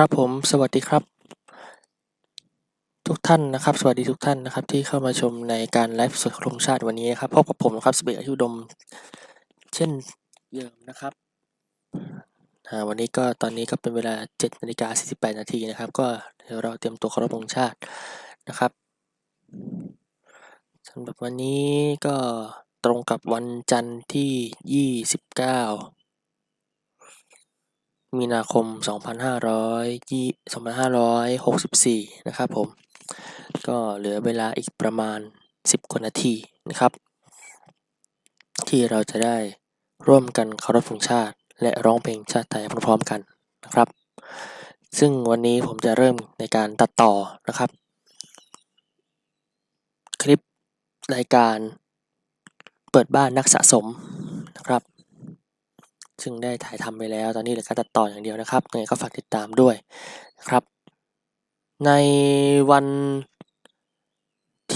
ครับผม สวัสดีครับ ทุกท่านนะครับ สวัสดีทุกท่านนะครับ ที่เข้ามาชมในการไลฟ์สดโครงชาติวันนี้นะครับพบกับผมครับสเบกอายุดม เช่นเดิมนะครับวันนี้ก็ตอนนี้ก็เป็นเวลา7นาฬิกา48นาทีนะครับ ก็เดี๋ยวเราเตรียมตัวเคารพธงชาตินะครับสำหรับวันนี้ก็ตรงกับวันจันทร์ที่ 29 มีนาคม 2500 2564 นะครับผม ก็เหลือเวลาอีกประมาณ 10 กว่านาทีนะครับ ที่เราจะได้ร่วมกันเคารพธงชาติ และร้องเพลงชาติไทยพร้อมๆกันนะครับ ซึ่งวันนี้ผมจะเริ่มในการตัดต่อนะครับ คลิปรายการเปิดบ้านนักสะสมนะครับ ซึ่งได้ถ่ายทำไปแล้ว ตอนนี้เหลือการตัดต่ออย่างเดียวนะครับยังไงก็ฝากติดตามด้วยนะครับ ในวัน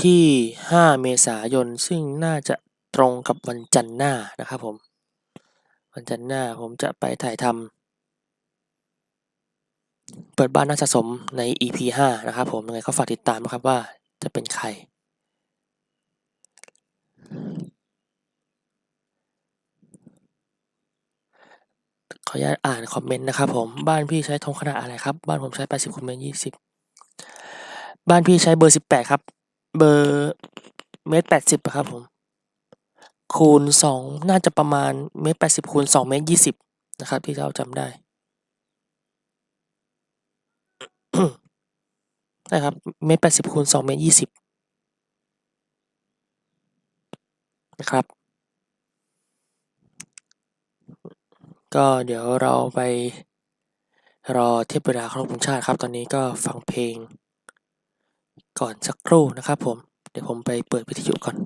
ที่ 5 เมษายน ซึ่งน่าจะตรงกับวันจันทร์หน้านะครับผม วันจันทร์หน้าผมจะไปถ่ายทำเปิดบ้านนักสะสมใน EP 5 นะครับผมยังไงก็ฝากติดตามนะครับว่าจะเป็นใคร ขออนุญาตอ่านคอมเมนต์นะครับผม บ้านพี่ใช้ธงขนาดอะไรครับ บ้านผมใช้80คูณเมตร20บ้านพี่ใช้เบอร์18ครับ เบอร์เมตร80อะครับผม คูณ2น่าจะประมาณเมตร80คูณ2เมตร20นะครับ ที่เราจำได้ใช่ครับเมตร80คูณ2เมตร20นะครับ ก็เดี๋ยวเราไปรอเทียบเวลาเคารพธงชาติครับ ตอนนี้ก็ฟังเพลง ก่อนสักครู่นะครับผม เดี๋ยวผมไปเปิดวิทยุก่อน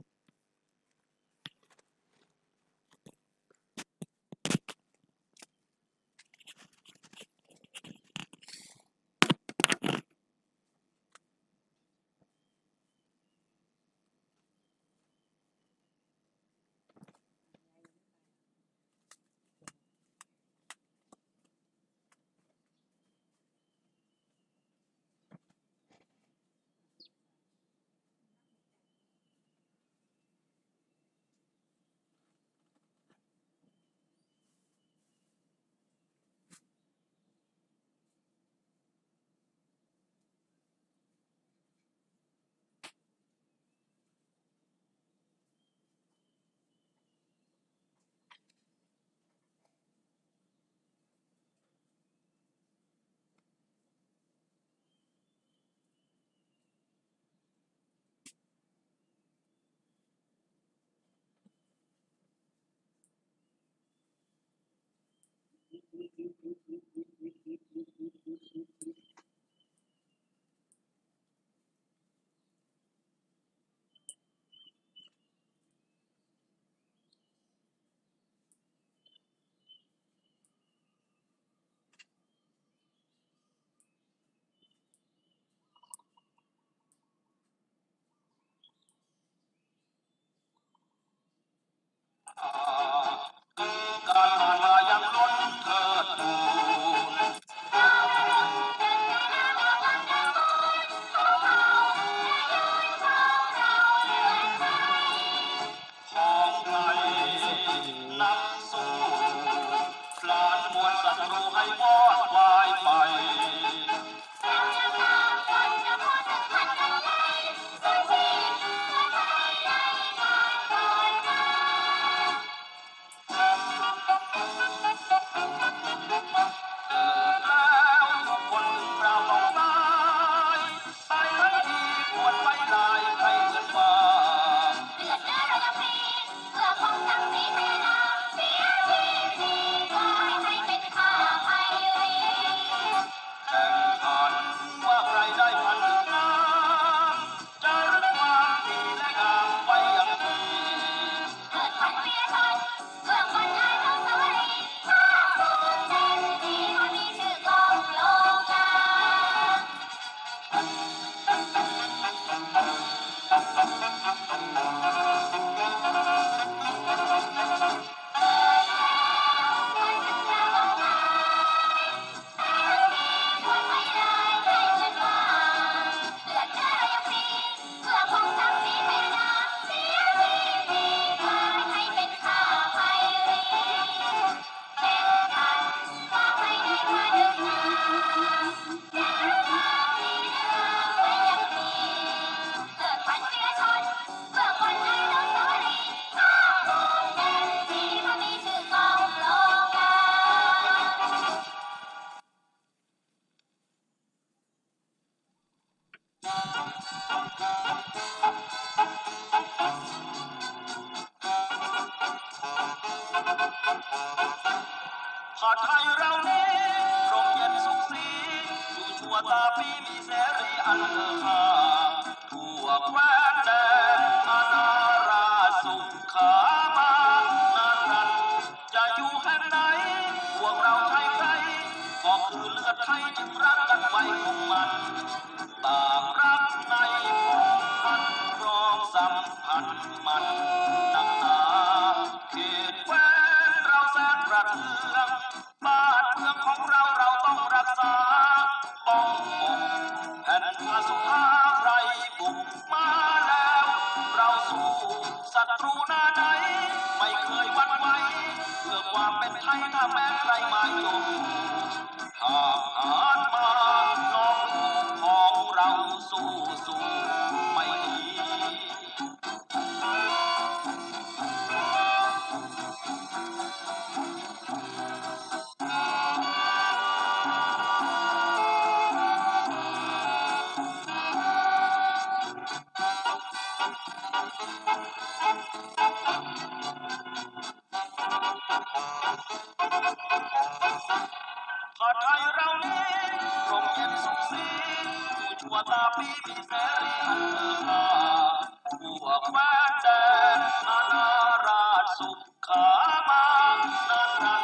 ามางนานรัก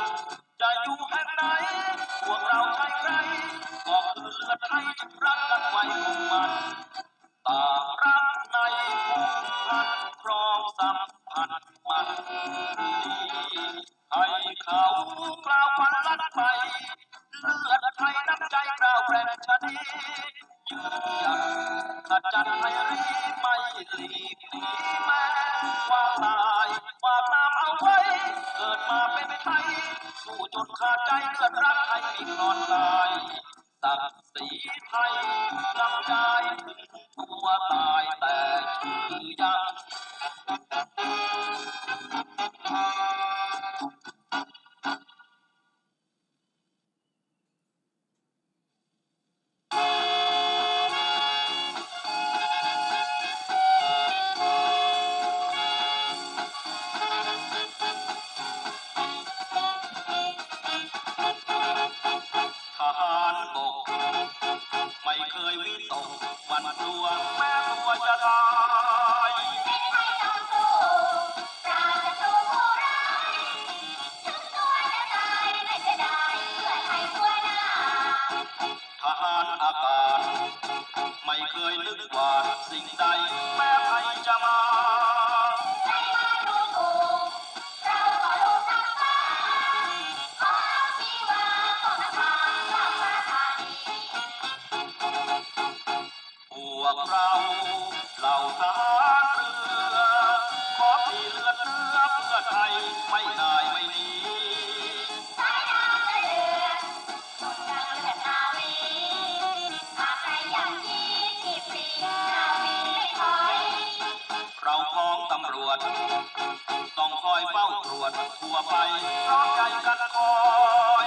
จะอยู่แห่งไหน พวกเราใครใครบอกเลือดไทยรักกันไว้คงมัน người nước ngoài sinh tay. ตำรวจ ต้องคอยเฝ้าตรวจทั่วไปรอใจกันคอย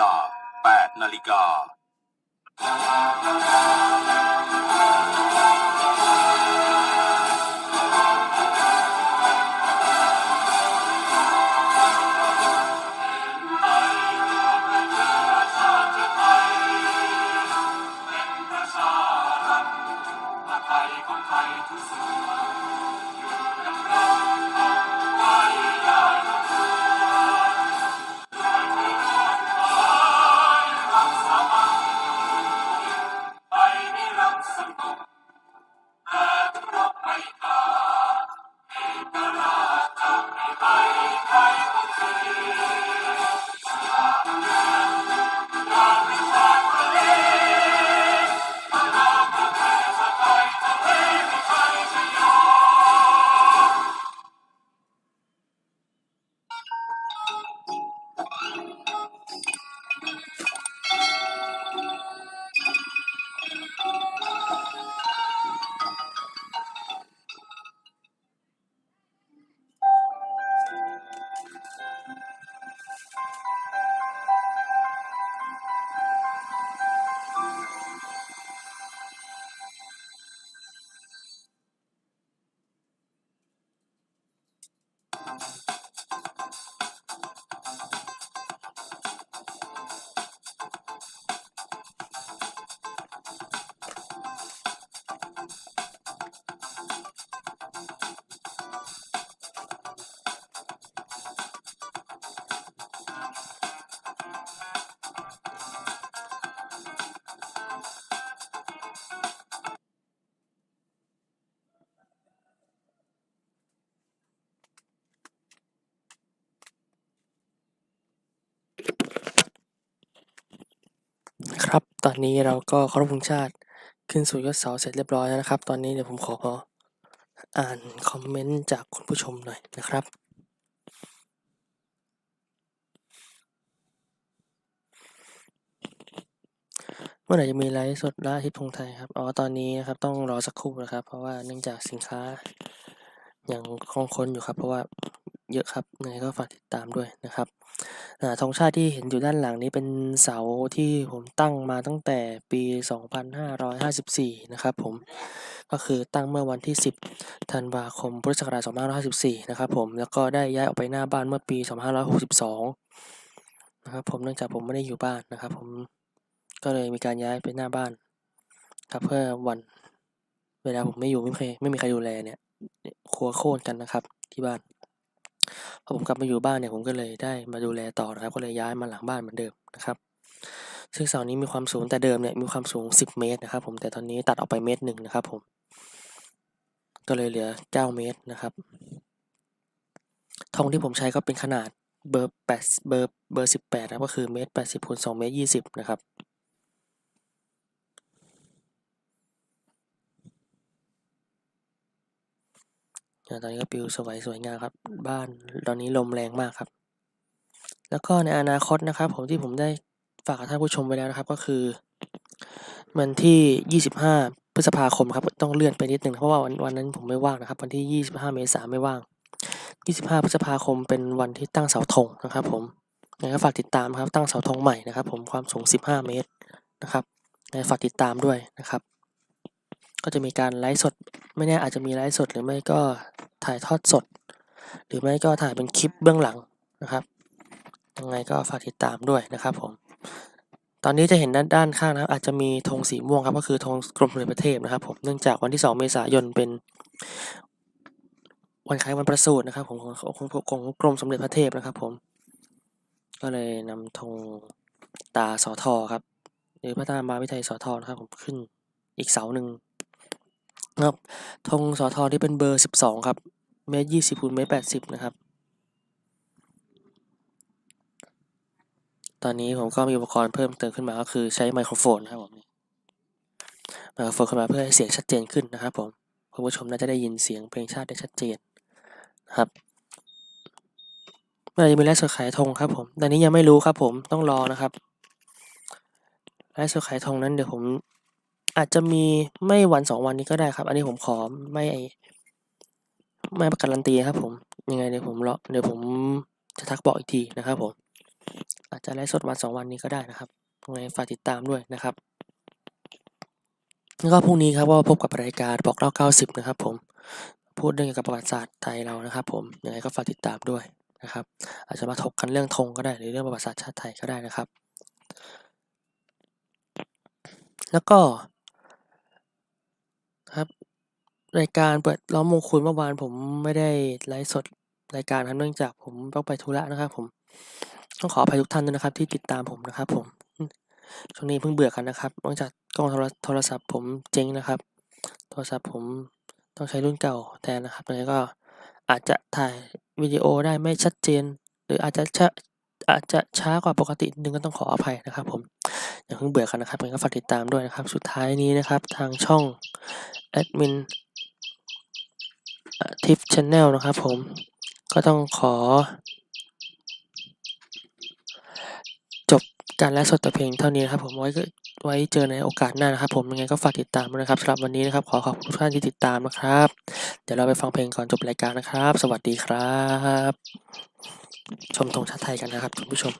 ลา 8 นาฬิกา ตอนนี้เราก็เคารพธงชาติขึ้นสู่ยอดเสาเสร็จเรียบร้อยแล้วนะครับ ตอนนี้เดี๋ยวผมขออ่านคอมเมนต์จากคุณผู้ชมหน่อยนะครับ เมื่อไหร่จะมีไลฟ์สดล่าทิตย์ธงไทยครับ อ๋อ ตอนนี้นะครับต้องรอสักครู่นะครับ เพราะว่าเนื่องจากสินค้ายังคงค้นอยู่ครับ เพราะว่า เยอะครับยังไงก็ฝากติดตามด้วยนะครับธงชาติที่เห็นอยู่ด้านหลังนี้เป็นเสาที่ผมตั้งมาตั้งแต่ปี 2554 นะครับผม ก็คือตั้งเมื่อวันที่ 10 ธันวาคม พุทธศักราช 2554 นะครับผม แล้วก็ได้ย้ายออกไปหน้าบ้านเมื่อปี 2562 นะครับผมเนื่องจากผมไม่ได้อยู่บ้านนะครับผม ก็เลยมีการย้ายไปหน้าบ้าน ครับเพื่อวันเวลาผมไม่อยู่ไม่มีใครไม่มีใครดูแลเนี่ยครัวโค่นกันนะครับที่บ้าน พอผมกลับมาอยู่บ้านเนี่ยผมก็เลยได้มาดูแลต่อนะครับ ก็เลยย้ายมาหลังบ้านเหมือนเดิมนะครับ ซึ่งเสานี้มีความสูงแต่เดิมเนี่ยมีความสูง 10 เมตรนะครับ ผมแต่ตอนนี้ตัดออกไปเมตรหนึ่งนะครับผมก็เลยเหลือ 9 เมตรนะครับธงที่ผมใช้ก็เป็นขนาดเบอร์8เบอร์เบอร์18นะก็คือเมตร80คูณ2เมตร20นะครับ ตอนนี้ก็ปลิวสวยสวยงามครับ บ้านตอนนี้ลมแรงมากครับ แล้วก็ในอนาคตนะครับ ผมที่ผมได้ฝากท่านผู้ชมไว้แล้วนะครับก็คือ วันที่ 25 พฤษภาคมครับต้องเลื่อนไปนิดหนึ่งเพราะว่าวันวันนั้นผมไม่ว่างนะครับ วันที่ 25 เมษายนไม่ว่าง 25 พฤษภาคมเป็นวันที่ตั้งเสาธงนะครับผมยังไงฝากติดตามครับตั้งเสาธงใหม่นะครับ ผมความสูง 15 เมตรนะครับยังไงฝากติดตามด้วยนะครับ ก็จะมีการไลฟ์สด ไม่แน่อาจจะมีไลฟ์สด หรือไม่ก็ถ่ายทอดสด หรือไม่ก็ถ่ายเป็นคลิปเบื้องหลังนะครับ ยังไงก็ฝากติดตามด้วยนะครับผมตอนนี้จะเห็นด้านด้านข้างนะครับ อาจจะมีธงสีม่วงครับก็คือธงกรมสมเด็จพระเทพนะครับผมเนื่องจากวันที่ 2 เมษายนเป็น วันคล้ายวันประสูตินะครับของของของของกรมสมเด็จพระเทพนะครับ ผม ก็เลยนำธงตาสอทอครับ หรือพระตามาวิไทยสอทอนะครับผมขึ้นอีกเสาหนึ่ง นะครับธงสอทอที่เป็นเบอร์ 12 ครับ เมตรยี่สิบคูณเมตรแปดสิบนะครับ ตอนนี้ผมก็มีอุปกรณ์เพิ่มเติมขึ้นมาก็คือใช้ไมโครโฟนนะครับผมไมโครโฟนขึ้นมาเพื่อให้เสียงชัดเจนขึ้นนะครับผมคุณผู้ชมน่าจะได้ยินเสียงเพลงชาติได้ชัดเจนนะครับเมื่อไรจะมีไลฟ์สดขายธงครับผมตอนนี้ยังไม่รู้ครับผมต้องรอนะครับไลฟ์สดขายธงนั้นเดี๋ยวผม อาจจะมีไม่วันสองวันนี้ก็ได้ครับ อันนี้ผมขอไม่ไม่ประการันตีครับผมยังไงเดี๋ยวผมรอเดี๋ยวผมจะทักบอกอีกทีนะครับผมอาจจะไลฟ์สดวันสองวันนี้ก็ได้นะครับยังไงฝากติดตามด้วยนะครับแล้วก็พรุ่งนี้ครับก็พบกับรายการบอกเล่า90 นะครับ ผมพูดเรื่องเกี่ยวกับประวัติศาสตร์ไทยเรานะครับ ผมยังไงก็ฝากติดตามด้วยนะครับ อาจจะมาถกกันเรื่องธงก็ได้หรือเรื่องประวัติศาสตร์ชาติไทยก็ได้นะครับ แล้วก็ครับ รายการเปิดล้อมมงคลเมื่อวานผมไม่ได้ไลฟ์สดรายการครับเนื่องจากผมต้องไปธุระนะครับ ผม ต้องขออภัยทุกท่านด้วยนะครับ ที่ติดตามผมนะครับ ผมช่วงนี้เพิ่งเบื่อกันนะครับเนื่องจากกล้องโทรศัพท์ผมเจ๊งนะครับ โทรศัพท์ผมต้องใช้รุ่นเก่าแทนนะครับยังไงก็อาจจะถ่ายวิดีโอได้ไม่ชัดเจน หรืออาจจะช้าอาจจะช้ากว่าปกตินิดนึงก็ต้องขออภัยนะครับ ผมอย่าเพิ่งเบื่อกันนะครับยังไงก็ฝากติดตามด้วยนะครับ สุดท้ายนี้นะครับ ทางช่องแอดมิน ทิปชแนลนะครับผมก็ต้องขอ จบการไลฟ์สดแต่เพียงเท่านี้นะครับผมไว้ไว้เจอในโอกาสหน้านะครับผมยังไงก็ฝากติดตามด้วยนะครับสำหรับวันนี้นะครับขอขอบคุณทุกท่านที่ติดตามนะครับ เดี๋ยวเราไปฟังเพลงก่อนจบรายการนะครับ สวัสดีครับ ชมธงชาติไทยกันนะครับคุณผู้ชม